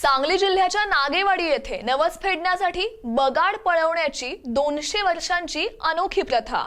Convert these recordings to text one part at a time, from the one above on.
सांगली जिल्ह्याच्या नागेवाडी येथे नवस फेडण्यासाठी बगाड पळवण्याची दोनशे वर्षांची अनोखी प्रथा.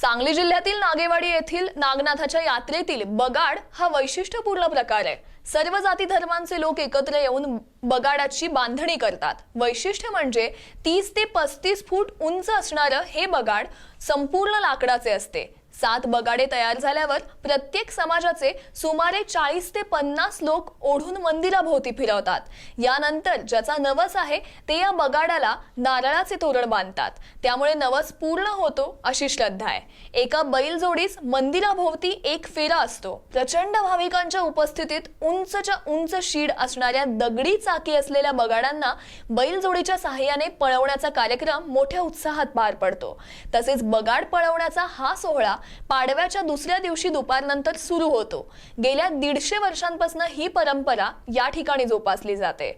सांगली जिल्ह्यातील नागेवाडी येथील नागनाथाच्या यात्रेतील बगाड हा वैशिष्ट्यपूर्ण प्रकार आहे. सर्व जाती धर्मांचे लोक एकत्र येऊन बगाडाची बांधणी करतात. वैशिष्ट्य म्हणजे तीस ते पस्तीस फूट उंच असणारं हे बगाड संपूर्ण लाकडाचे असते. सात बगाडे तयार झाल्यावर प्रत्येक समाजाचे सुमारे चाळीस ते पन्नास लोक ओढून मंदिराभोवती फिरवतात. यानंतर ज्याचा नवस आहे ते या बगाडाला नारळाचे तोरण बांधतात. त्यामुळे नवस पूर्ण होतो अशी श्रद्धा आहे. एका बैलजोडीस मंदिराभोवती एक फेरा असतो. प्रचंड भाविकांच्या उपस्थितीत उंचच्या उंच शीड असणाऱ्या दगडी चाकी असलेल्या बगाडांना बैलजोडीच्या सहाय्याने पळवण्याचा कार्यक्रम मोठ्या उत्साहात पार पडतो. तसेच बगाड पळवण्याचा हा सोहळा पाडव्याच्या दुसऱ्या दिवशी दुपारनंतर सुरू होतो. गेल्या दीडशे वर्षांपासून ही परंपरा या ठिकाणी जोपासली जाते.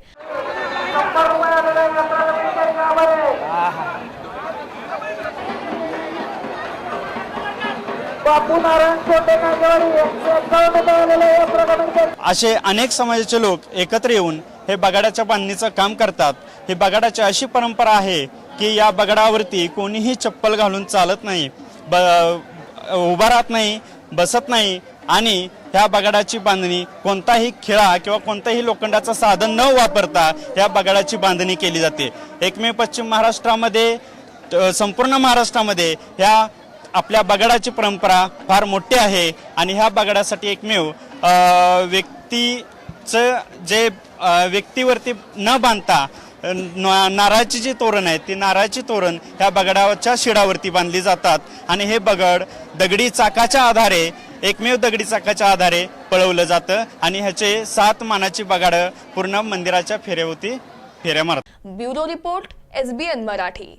असे अनेक समाजाचे लोक एकत्र येऊन हे बगाडाच्या बांधणीचं काम करतात. ही बगाडाची अशी परंपरा आहे की या बगाडावरती कोणीही चप्पल घालून चालत नाही. ब उभा राहत नाही बसत नाही आणि ह्या बगाडाची बांधणी कोणताही खिळा किंवा कोणताही लोखंडाचं साधन न वापरता ह्या बगाडाची बांधणी केली जाते. एकमेव पश्चिम महाराष्ट्रामध्ये संपूर्ण महाराष्ट्रामध्ये ह्या आपल्या बगाडाची परंपरा फार मोठी आहे आणि ह्या बगाडासाठी एकमेव व्यक्तीचं जे व्यक्तीवरती न बांधता नारळाची जी तोरण आहेत ती नारळाची तोरण ह्या बगडाच्या शिडावरती बांधली जातात. आणि हे बगड दगडी चाकाच्या आधारे एकमेव दगडी चाकाच्या आधारे पळवलं जातं. आणि ह्याचे सात मानाची बगाडं पूर्ण मंदिराच्या फेऱ्यावरती फेऱ्या मारतात. Bureau report SBN Marathi.